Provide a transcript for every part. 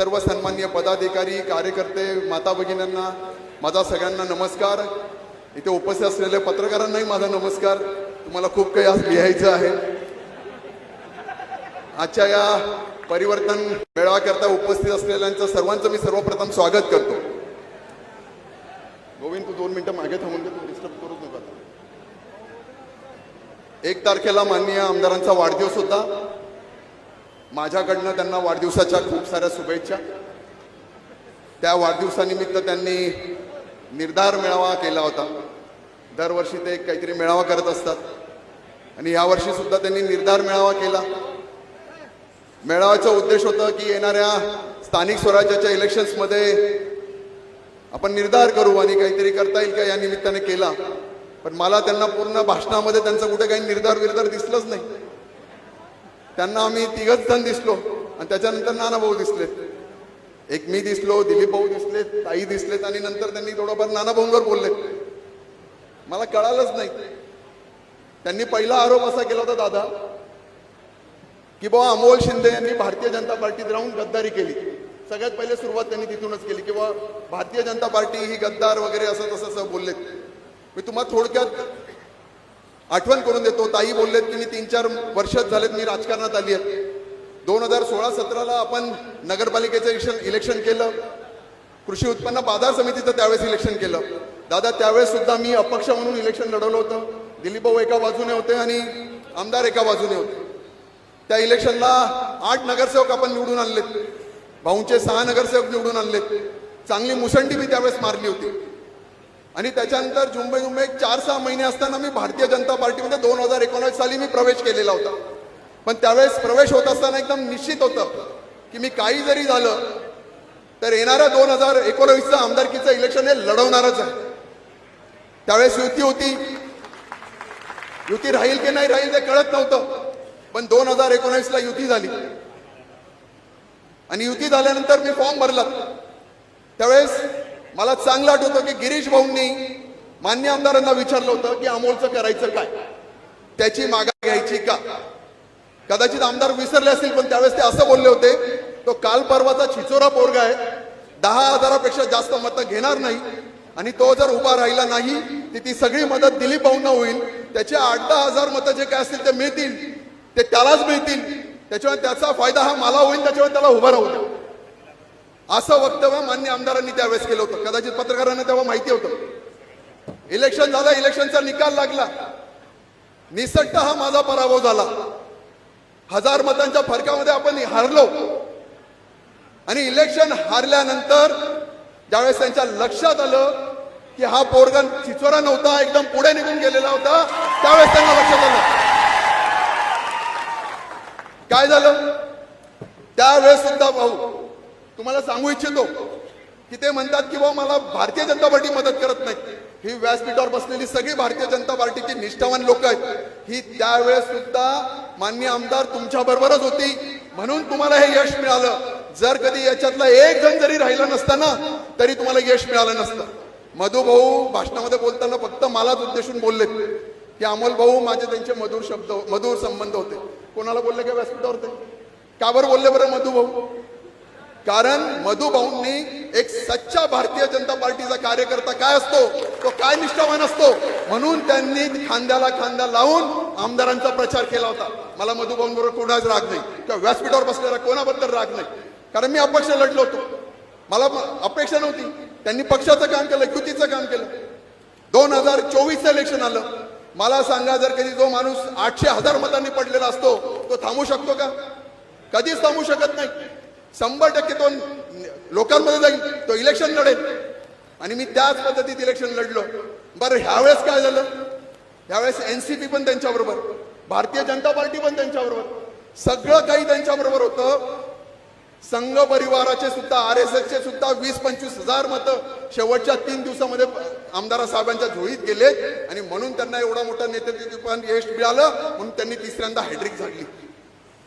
सर्व सन्मान्य पदाधिकारी कार्यकर्ते माता भगिनींना माझा सगळ्यांना नमस्कार. इथे उपस्थित असलेल्या पत्रकारांनाही माझा नमस्कार. तुम्हाला खूप काही आज लिहायचं आहे. आजच्या या परिवर्तन मेळाव्याकरता उपस्थित असलेल्यांचं सर्वांचं मी सर्वप्रथम स्वागत करतो. गोविंद तू दोन मिनिटं मागे थांबून तू डिस्टर्ब करूच नका. एक तारखेला माननीय आमदारांचा वाढदिवस होता. माझ्याकडनं त्यांना वाढदिवसाच्या खूप साऱ्या शुभेच्छा. त्या वाढदिवसानिमित्त त्यांनी निर्धार मेळावा केला होता. दरवर्षी ते काहीतरी मेळावा करत असतात. आणि यावर्षी सुद्धा त्यांनी निर्धार मेळावा केला. मेळाव्याचा उद्देश होता की येणाऱ्या स्थानिक स्वराज्याच्या इलेक्शन्समध्ये आपण निर्धार करू आणि काहीतरी करता येईल का या निमित्ताने केला. पण मला त्यांना पूर्ण भाषणामध्ये त्यांचं कुठे काही निर्धार विर्धार दिसलंच नाही. त्यांना आम्ही तिघच जण दिसलो. आणि त्याच्यानंतर नाना भाऊ दिसलेत एक मी दिसलो दिलीप भाऊ दिसलेत ताई दिसलेत आणि नंतर त्यांनी थोडंफार नाना भाऊंवर बोललेत मला कळालंच नाही. त्यांनी पहिला आरोप असा केला होता दादा की बाबा अमोल शिंदे यांनी भारतीय जनता पार्टीत राहून गद्दारी केली. सगळ्यात पहिले सुरुवात त्यांनी तिथूनच केली की बाबा भारतीय जनता पार्टी ही गद्दार वगैरे असं तसं बोलले बोललेत. मी तुम्हाला थोडक्यात आठवण करून देतो. ताई बोललेत की मी तीन चार वर्षच झालेत मी राजकारणात आली आहे. दोन हजार सोळा सतराला आपण नगरपालिकेचं इलेक्शन इलेक्शन केलं. कृषी उत्पन्न बाजार समितीचं त्यावेळेस इलेक्शन केलं. दादा त्यावेळेस सुद्धा मी अपक्ष म्हणून इलेक्शन लढवलं होतं. दिलीप भाऊ एका बाजूने होते आणि आमदार एका बाजूने होते. त्या इलेक्शनला आठ नगरसेवक आपण निवडून आणलेत. भाऊंचे सहा नगरसेवक निवडून आणलेत. चांगली मुसंडी मी त्यावेळेस मारली होती. आणि त्याच्यानंतर जुंबई जुंबे एक चार सहा महिने असताना मी भारतीय जनता पार्टीमध्ये दोन हजार एकोणावीस साली मी प्रवेश केलेला होता. पण त्यावेळेस प्रवेश होत असताना एकदम निश्चित होतं की मी काही जरी झालं तर येणाऱ्या दोन हजार एकोणावीसचं आमदारकीचं इलेक्शन हे लढवणारच आहे. त्यावेळेस युती होती. युती राहील की नाही राहील ते कळत नव्हतं पण दोन हजार एकोणावीसला युती झाली. आणि युती झाल्यानंतर मी फॉर्म भरला. त्यावेळेस मला चांगलं आठवतं की गिरीश भाऊंनी मान्य आमदारांना विचारलं होतं की अमोलचं करायचं काय? त्याची मागा घ्यायची का? कदाचित आमदार विसरले असतील पण त्यावेळेस ते असं बोलले होते तो काल परवाचा छिचोरा पोरगा आहे दहा हजारापेक्षा जास्त मतं घेणार नाही आणि तो जर उभा राहिला नाही ती ती सगळी मदत दिलीप भाऊंना होईल. त्याचे आठ दहा हजार मतं जे काय असतील ते मिळतील ते त्यालाच मिळतील. त्याच्यामुळे त्याचा फायदा हा मला होईल त्याच्यामुळे त्याला उभा राहू द्या. असं वक्तव्य मान्य आमदारांनी त्यावेळेस केलं होतं. कदाचित पत्रकारांना तेव्हा माहिती होतं. इलेक्शन झालं इलेक्शनचा निकाल लागला. निसट्ट हा माझा पराभव झाला. हजार मतांच्या फरकामध्ये आपण हारलो. आणि इलेक्शन हारल्यानंतर ज्यावेळेस त्यांच्या लक्षात आलं की हा पोरगन चिचोरा नव्हता एकदम पुढे निघून गेलेला होता त्यावेळेस त्यांना लक्षात आलं. काय झालं? त्यावेळेस सुद्धा भाऊ तुम्हाला सांगू इच्छितो की ते म्हणतात की बाबा मला भारतीय जनता पार्टी मदत करत नाही ही व्यासपीठावर बसलेली सगळी भारतीय जनता पार्टीची निष्ठावान लोक आहेत. ही त्यावेळेस सुद्धा मान्य आमदार तुमच्या बरोबरच होती. म्हणून तुम्हाला हे यश मिळालं. जर कधी याच्यातला एक जण जरी राहिला नसता ना तरी तुम्हाला यश मिळालं नसतं. मधु भाऊ भाषणामध्ये बोलताना फक्त मलाच उद्देशून बोललेत. की अमोल भाऊ माझे त्यांचे मधुर शब्द मधुर संबंध होते. कोणाला बोलले का व्यासपीठावर ते? का बरं बोलले बरं मधु भाऊ? कारण मधुभाऊंनी एक सच्चा भारतीय जनता पार्टीचा कार्यकर्ता काय असतो? तो काय निष्ठावान असतो? म्हणून त्यांनी खांद्याला खांदा लावून आमदारांचा प्रचार केला होता. मला मधुभाऊंबरोबर कोणाच राग नाही. किंवा व्यासपीठावर बसलेला कोणाबद्दल राग नाही. कारण मी अपक्ष लढलो होतो. मला अपेक्षा नव्हती. त्यांनी पक्षाचं काम केलं युतीचं काम केलं. दोन हजार चोवीसचं इलेक्शन आलं. मला सांगा जर कधी जो माणूस आठशे हजार मतांनी पडलेला असतो तो थांबू शकतो का? कधीच थांबू शकत नाही. शंभर टक्के तो लोकांमध्ये जाईल तो इलेक्शन लढेल. आणि मी त्याच पद्धतीत इलेक्शन लढलो. बरं ह्यावेळेस काय झालं? ह्यावेळेस एनसीपी पण त्यांच्याबरोबर भारतीय जनता पार्टी पण त्यांच्याबरोबर सगळं काही त्यांच्याबरोबर होतं. संघ परिवाराचे सुद्धा आर एस एसचे सुद्धा वीस पंचवीस हजार मतं शेवटच्या तीन दिवसामध्ये आमदार साहेबांच्या झोळीत गेले आणि म्हणून त्यांना एवढा मोठा नेतृत्व यश मिळालं म्हणून त्यांनी तिसऱ्यांदा हॅड्रिक झाडली.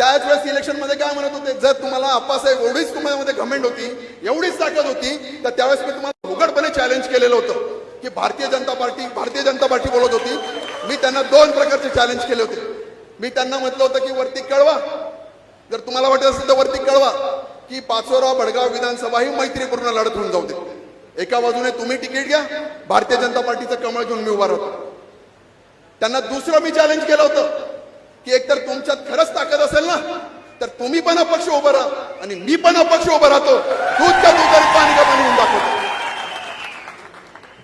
त्याच वेळेस इलेक्शनमध्ये काय म्हणत होते? जर तुम्हाला आप्पासाहेब एवढीच तुम्हाला घमेंड होती एवढीच ताकद होती तर त्यावेळेस मी तुम्हाला उघडपणे चॅलेंज केलेलं होतं. की भारतीय जनता पार्टी भारतीय जनता पार्टी बोलत होती. मी त्यांना दोन प्रकारचे चॅलेंज केले होते. मी त्यांना म्हटलं होतं की वरती कळवा. जर तुम्हाला वाटत असेल तर वरती कळवा. की पाचोरा भडगाव विधानसभा ही मैत्रीपूर्ण लढत होऊन जाऊ दे. एका बाजूने तुम्ही तिकीट घ्या. भारतीय जनता पार्टीचं कमळ घेऊन मी उभा राहतो. त्यांना दुसरं मी चॅलेंज केलं होतं. की एकतर तुमच्यात खरंच ताकद असेल ना तर तुम्ही पण अपक्ष उभं राहा आणि मी पण अपक्ष उभं राहतो. दूध का दूध पाणी का पाणी होऊन दाखवतो.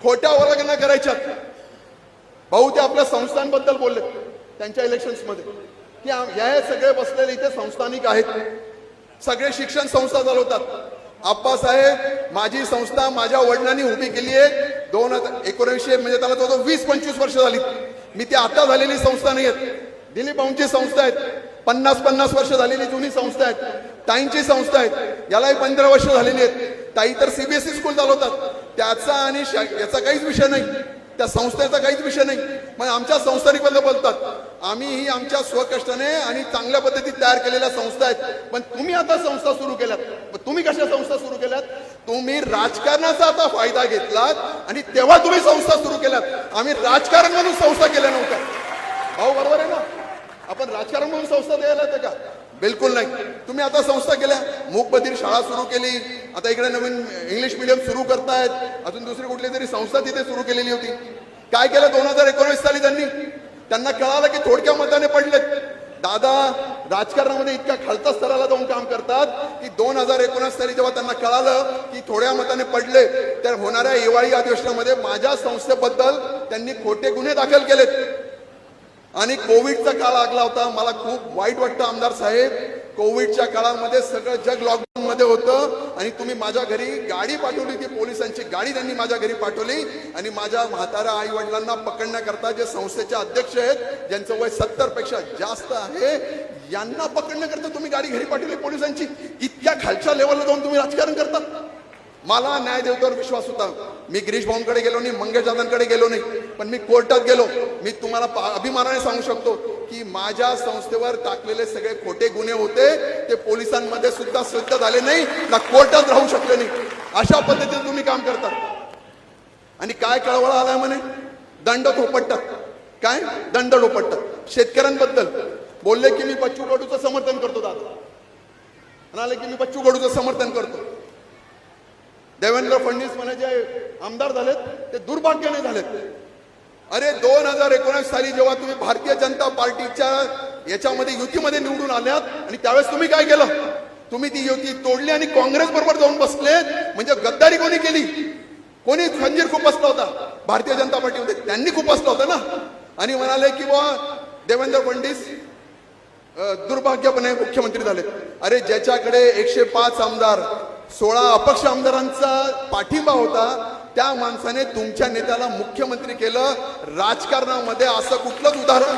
खोट्या ओळखना करायच्यात. भाऊ ते आपल्या संस्थांबद्दल बोलले त्यांच्या इलेक्शन्समध्ये. की आम- हे सगळे बसलेले इथे संस्थानिक आहेत. सगळे शिक्षण संस्था चालवतात आप्पासाहेब माझी संस्था माझ्या वडिलांनी उभी केली आहे. दोन हजार एकोणीसशे म्हणजे त्याला जवळजवळ वीस पंचवीस वर्ष झाली. मी ती आता झालेली संस्था नाही आहेत दिलीप भाऊंची संस्था आहेत. पन्नास पन्नास वर्ष झालेली जुनी संस्था आहेत. ताईंची संस्था आहेत. यालाही पंधरा वर्ष झालेली आहेत. ताई तर सीबीएसई स्कूल चालवतात. त्याचा आणि याचा काहीच विषय नाही. त्या संस्थेचा काहीच विषय नाही. मग आमच्या संस्थानिकबद्दल बोलतात आम्ही ही आमच्या स्वकष्टाने आणि चांगल्या पद्धतीत तयार केलेल्या संस्था आहेत. पण तुम्ही आता संस्था सुरू केल्यात. तुम्ही कशा संस्था सुरू केल्यात? तुम्ही राजकारणाचा आता फायदा घेतलात आणि तेव्हा तुम्ही संस्था सुरू केल्यात. आम्ही राजकारण म्हणून संस्था केल्या नव्हत्या. भाऊ बरोबर आहे ना? आपण राजकारण म्हणून संस्था द्यायला येतं का? बिलकुल नाही. तुम्ही आता संस्था केल्या. मूकबधीर शाळा सुरू केली. आता इकडे नवीन इंग्लिश मिडियम सुरू करतायत. अजून दुसरी कुठली तरी संस्था तिथे सुरू केलेली होती. काय केलं दोन हजार एकोणीस साली त्यांनी? त्यांना कळालं की थोडक्या मताने पडलेत. दादा राजकारणामध्ये इतक्या खालता स्तराला जाऊन काम करतात की दोन हजार एकोणीस साली जेव्हा त्यांना कळालं की थोड्या मताने पडले तर होणाऱ्या हिवाळी अधिवेशनामध्ये माझ्या संस्थेबद्दल त्यांनी खोटे गुन्हे दाखल केलेत. आणि कोविडचा काळ लागला होता. मला खूप वाईट वाटतं आमदार साहेब. कोविडच्या काळामध्ये सगळं जग लॉकडाऊन मध्ये होतं आणि तुम्ही माझ्या घरी गाडी पाठवली ती पोलिसांची गाडी त्यांनी माझ्या घरी पाठवली आणि माझ्या म्हातारा आई वडिलांना पकडण्याकरता जे संस्थेचे अध्यक्ष आहेत ज्यांचं वय सत्तरपेक्षा जास्त आहे यांना पकडण्याकरता तुम्ही गाडी घरी पाठवली. पोलिसांची इतक्या खालच्या लेवलला जाऊन तुम्ही राजकारण करता मला न्याय देवतावर विश्वास होता. मी गिरीश भाऊंकडे गेलो नाही मंगेश दादांकडे गेलो नाही. पण मी कोर्टात गेलो. मी तुम्हाला अभिमानाने सांगू शकतो की माझ्या संस्थेवर टाकलेले सगळे खोटे गुन्हे होते. ते पोलिसांमध्ये सुद्धा सिद्ध झाले नाही ना कोर्टात राहू शकले नाही. अशा पद्धतीने तुम्ही काम करता आणि काय कळवळ आलाय म्हणे? दंड थोपटतात काय? दंड थोपटतात शेतकऱ्यांबद्दल. बोलले की मी बच्चू कडूचं समर्थन करतो दादा. म्हणाले की मी बच्चू कडूचं समर्थन करतो. देवेंद्र फडणवीस म्हणे जे आमदार झालेत ते दुर्भाग्याने झालेत. अरे दोन हजार एकोणीस साली जेव्हा तुम्ही भारतीय जनता पार्टीच्या याच्यामध्ये युतीमध्ये निवडून आल्यात आणि त्यावेळेस तुम्ही काय केलं? तुम्ही ती युती तोडली आणि काँग्रेस बरोबर जाऊन बसले? म्हणजे गद्दारी कोणी केली? कोणी? खंजीर खुपसला होता. भारतीय जनता पार्टीमध्ये त्यांनी खुपसला होता ना? आणि म्हणाले की बुवा देवेंद्र फडणवीस दुर्भाग्यपणे मुख्यमंत्री झाले. अरे ज्याच्याकडे एकशे पाच आमदार सोळा अपक्ष आमदारांचा पाठिंबा होता त्या माणसाने तुमच्या नेत्याला मुख्यमंत्री केलं. राजकारणामध्ये असं कुठलंच उदाहरण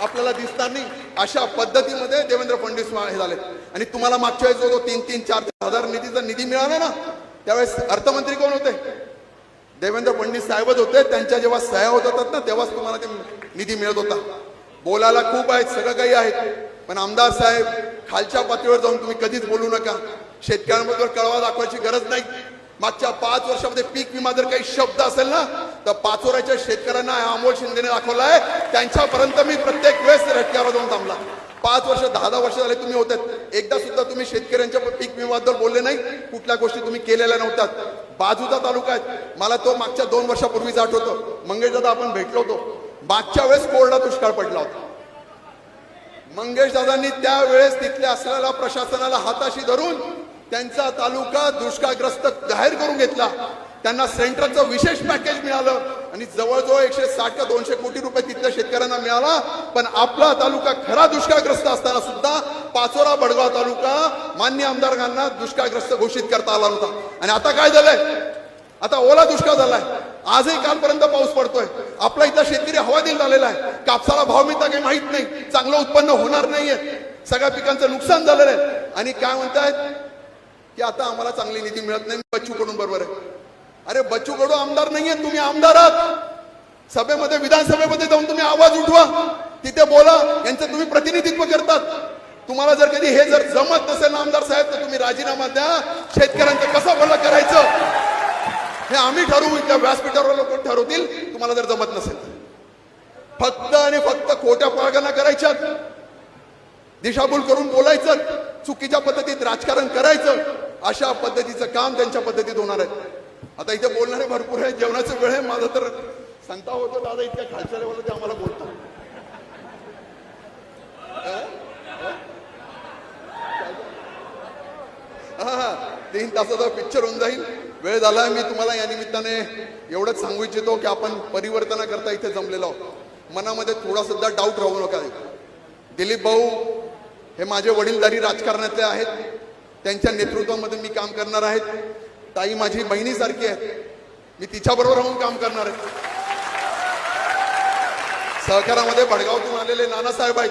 आपल्याला दिसणार नाही. अशा पद्धतीमध्ये देवेंद्र फडणवीस हे झाले. आणि तुम्हाला मागच्या वेळेस जो तीन तीन चार हजार निधीचा निधी मिळाला ना त्यावेळेस अर्थमंत्री कोण होते? देवेंद्र फडणवीस साहेबच होते. त्यांच्या जेव्हा सह्या होत होतात ना तेव्हाच तुम्हाला ते निधी मिळत होता. बोलायला खूप आहेत सगळं काही आहेत. पण आमदार साहेब खालच्या पातळीवर जाऊन तुम्ही कधीच बोलू नका. शेतकऱ्यांबद्दल कळवा दाखवायची गरज नाही. मागच्या पाच वर्षामध्ये पीक विमा जर काही शब्द असेल ना तर पाचोऱ्याच्या शेतकऱ्यांना अमोल शिंदेने दाखवलाय. त्यांच्यापर्यंत मी प्रत्येक वेळेस रटक्यावर जाऊन थांबला. पाच वर्ष दहा दहा वर्ष झाले तुम्ही होतात एकदा सुद्धा तुम्ही शेतकऱ्यांच्या पीक विम्याबद्दल बोलले नाही. कुठल्या गोष्टी तुम्ही केलेल्या नव्हत्यात. बाजूचा तालुका आहे. मला तो मागच्या दोन वर्षापूर्वीच आठवतो. मंगेश दादा आपण भेटलो होतो. मागच्या वेळेस कोरडा दुष्काळ पडला होता. मंगेश दादांनी त्यावेळेस तिथल्या असलेल्या प्रशासनाला हाताशी धरून त्यांचा तालुका दुष्काळग्रस्त जाहीर करून घेतला. त्यांना सेंटरचं विशेष पॅकेज मिळालं आणि जवळजवळ एकशे साठ का दोनशे कोटी रुपये तिथल्या शेतकऱ्यांना मिळाला. पण आपला तालुका खरा दुष्काळग्रस्त असताना सुद्धा पाचोरा बडगाव तालुका मान्य आमदारांना दुष्काळग्रस्त घोषित करता आला नव्हता. आणि आता काय झालंय? आता ओला दुष्काळ झालाय. आजही कालपर्यंत पाऊस पडतोय. आपला इथला शेतकरी हवादिल झालेला आहे. कापसाला भाव मिळता काही माहीत नाही. चांगलं उत्पन्न होणार नाहीये. सगळ्या पिकांचं नुकसान झालेलं आहे. आणि काय म्हणतायत? की आता आम्हाला चांगली निधी मिळत नाही बच्चू कडून बरोबर आहे. अरे बच्चू कडू आमदार नाहीये तुम्ही आमदार आहात सभेमध्ये विधानसभेमध्ये जाऊन तुम्ही आवाज उठवा. तिथे बोला यांचं तुम्ही प्रतिनिधित्व करतात. तुम्हाला जर कधी हे जर जमत नसेल ना आमदार साहेब तर तुम्ही राजीनामा द्या. शेतकऱ्यांचं कसं भलं करायचं? हे आम्ही ठरवू त्या व्यासपीठावर लोक ठरवतील. तुम्हाला जर जमत नसेल फक्त आणि फक्त खोट्या पाळगणा करायच्यात. दिशाभूल करून बोलायचं. चुकीच्या पद्धतीत राजकारण करायचं. अशा पद्धतीचं काम त्यांच्या पद्धतीत होणार आहे. आता इथे बोलणारे भरपूर आहे जेवणाचा वेळ आहे माझा तर संता होतो दादा इतक्या खालच्या लेवलला ते आम्हाला बोलतो. हा. तीन तासाचा पिक्चर होऊन जाईल. वेळ झाला मी तुम्हाला या निमित्ताने एवढंच सांगू इच्छितो की आपण परिवर्तनाकरता इथे जमलेलो आहोत. मनामध्ये थोडा सुद्धा डाऊट राहू नका. दिलीप भाऊ हे माझे वडीलधारी राजकारणातले आहेत. त्यांच्या नेतृत्वामध्ये मी काम करणार आहेत ताई माझी बहिणीसारखी आहे मी तिच्याबरोबर राहून काम करणार आहे. सहकारामध्ये भडगावतून आलेले नानासाहेब आहेत.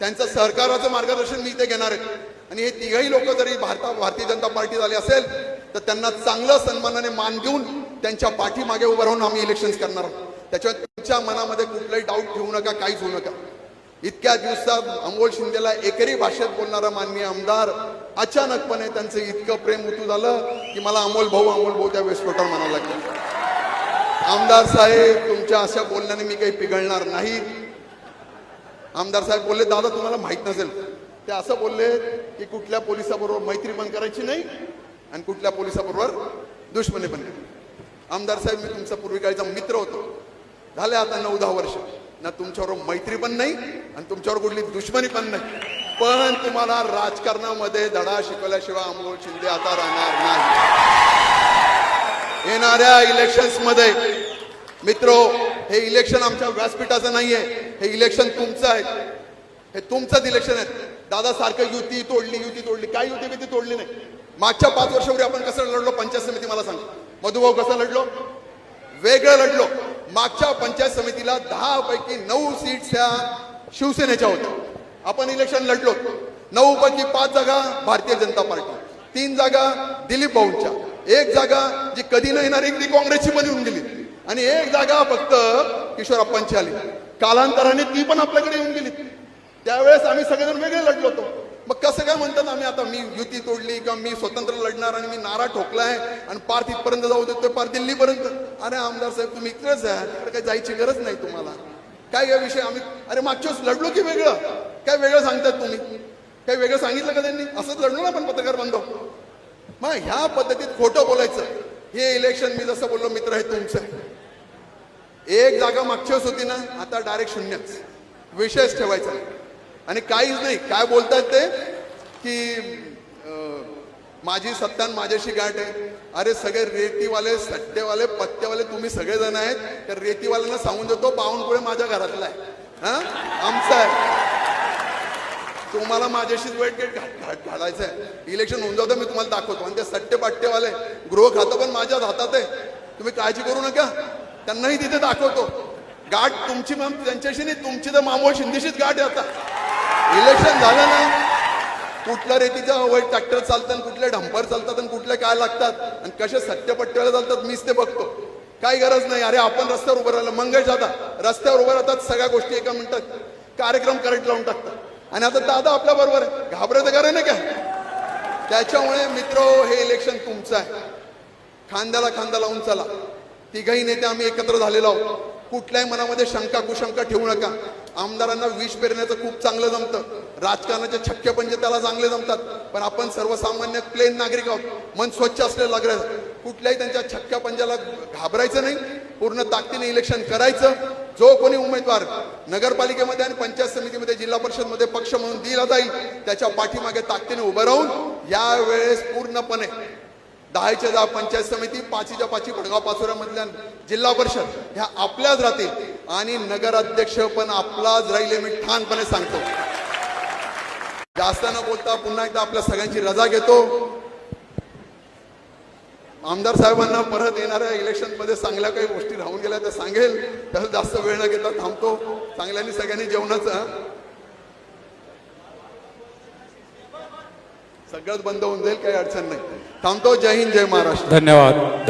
त्यांचं सहकाराचं मार्गदर्शन मी इथे घेणार आहे. आणि हे तिघही लोक जरी भारता भारतीय जनता पार्टी झाले असेल तर त्यांना चांगलं सन्मानाने मान देऊन त्यांच्या पाठीमागे उभं राहून आम्ही इलेक्शन करणार आहोत. त्याच्यामुळे तुमच्या मनामध्ये कुठलाही डाऊट ठेवू नका काहीच होऊ नका. इतक्या दिवसात अमोल शिंदेला एकरी भाषेत बोलणारा माननीय आमदार अचानकपणे त्यांचं इतकं प्रेम उतू झालं की मला अमोल भाऊ अमोल भाऊ त्या वेस्टकोटावर म्हणावं लागलं. आमदार साहेब तुमच्या अशा बोलण्याने मी काही पिघळणार नाही. आमदार साहेब बोलले दादा तुम्हाला माहीत नसेल. ते असं बोलले की कुठल्या पोलिसाबरोबर मैत्री पण करायची नाही आणि कुठल्या पोलिसाबरोबर दुश्मनी पण करायची आमदार साहेब मी तुमचा पूर्वीकाळीचा मित्र होतो. झाले आता नऊ दहा वर्ष. ना तुमच्यावर मैत्री पण नाही आणि तुमच्यावर कुठली दुश्मनी पण नाही. पण तुम्हाला राजकारणामध्ये धडा शिकवल्याशिवाय अमोल शिंदे आता राहणार नाही. येणाऱ्या इलेक्शन्समध्ये मित्रो हे इलेक्शन आमच्या व्यासपीठाचं नाहीये हे इलेक्शन तुमचं आहे. हे तुमचंच इलेक्शन आहे. दादा सारखं युती तोडली युती तोडली. काय युती बिती तोडली नाही. मागच्या पाच वर्षापूर्वी आपण कसं लढलो? पंचायत समिती मला सांग. मधुभाऊ कसं लढलो? वेगळं लढलो. मागच्या पंचायत समितीला दहा पैकी नऊ सीट्स ह्या शिवसेनेच्या होत्या. आपण इलेक्शन लढलो. नऊ पैकी पाच जागा भारतीय जनता पार्टी. तीन जागा दिलीप भाऊंच्या. एक जागा जी कधी न येणार ती काँग्रेसची पण येऊन गेली. आणि एक जागा फक्त किशोरप्पांची आली. कालांतराने ती पण आपल्याकडे येऊन गेली. त्यावेळेस आम्ही सगळेजण वेगळे लढलो होतो. मग कसं काय म्हणतात आम्ही? आता मी युती तोडली किंवा मी स्वतंत्र लढणार आणि मी नारा ठोकलाय आणि पार तिथपर्यंत जाऊ देतोय पार दिल्लीपर्यंत. अरे आमदार साहेब तुम्ही इकडेच आहे. तिकडे काही जायची गरज नाही तुम्हाला. काय या विषय आम्ही अरे मागच्या वेळेस लढलो की वेगळं? काय वेगळं सांगतात तुम्ही? काय वेगळं सांगितलं का त्यांनी? असंच लढलो ना आपण पत्रकार बांधव. मग ह्या पद्धतीत खोटं बोलायचं. हे इलेक्शन मी जसं बोललो मित्र हे तुमचं. आहे एक जागा मागच्याच होती ना आता डायरेक्ट शून्यच. विषयच ठेवायचा आणि काहीच नाही. काय बोलतात ते? की माझी सत्ता आणि माझ्याशी गाठ आहे. अरे सगळे रेतीवाले सट्टेवाले पत्तेवाले तुम्ही सगळेजण आहेत. तर रेतीवाल्यांना सांगून देतो बावनकुळे माझ्या घरातला आहे. हा? आमचा आहे. तुम्हाला माझ्याशीच वेट गेट घाट घालायचं आहे. इलेक्शन होऊन जातं मी तुम्हाला दाखवतो. आणि ते सट्टे पाट्टेवाले गृह खातं पण माझ्याच हातात आहे. तुम्ही काळजी करू नका. त्यांनाही तिथे दाखवतो. गाठ तुमची मॅम त्यांच्याशी नाही. तुमची तर मामोळ शिंदेशीच गाठ आहे आता. इलेक्शन झालं ना कुठल्या रेतीच्या वाईट ट्रॅक्टर चालतात आणि कुठले डंपर चालतात आणि कुठले काय लागतात आणि कसे सत्यपट्ट्याला चालतात मीच ते बघतो. काही गरज नाही अरे आपण रस्त्यावर उभं राहिलं मंगेश दादा रस्त्यावर उभं राहतात सगळ्या गोष्टी एका मिनिटात कार्यक्रम करंट लावून टाकतात. आणि आता दादा आपल्या बरोबर आहे घाबरायचं करे ना काय? त्याच्यामुळे मित्र हे इलेक्शन तुमचं आहे. खांद्याला खांदा लावून चला. तिघही नेते आम्ही एकत्र झालेलो आहोत. कुठल्याही मनामध्ये शंका कुशंका ठेवू नका. आमदारांना विष पेरण्याचं खूप चांगलं जमतं. राजकारणाचे छक्के पंजे त्याला चांगले जमतात. पण आपण सर्वसामान्य प्लेन नागरिक आहोत. मन स्वच्छ असलेलं लागलं कुठल्याही त्यांच्या छक्क्या पंजाला घाबरायचं नाही. पूर्ण ताकदीने इलेक्शन करायचं. जो कोणी उमेदवार नगरपालिकेमध्ये आणि पंचायत समितीमध्ये जिल्हा परिषदमध्ये पक्ष म्हणून दिला जाईल त्याच्या पाठीमागे ताकदीने उभं राहून यावेळेस पूर्णपणे दहाच्या दहा पंचायत समिती पाचीच्या पाची भडगाव पाचोऱ्यामधल्या जिल्हा परिषद ह्या आपल्याच राहतील. आणि नगराध्यक्ष पण आपलाच राहिले मी ठाणपणे सांगतो. जास्त न बोलता पुन्हा एकदा आपल्या सगळ्यांची रजा घेतो. आमदार साहेबांना परत येणाऱ्या इलेक्शनमध्ये चांगल्या काही गोष्टी राहून गेल्या त्या सांगेल. त्याला जास्त वेळ न घेता थांबतो. चांगल्यानी सगळ्यांनी जेवणाचं सगळंच बंद होऊन जाईल काही अडचण नाही. थांबतो. जय हिंद जय महाराष्ट्र. धन्यवाद. धन्यवाद.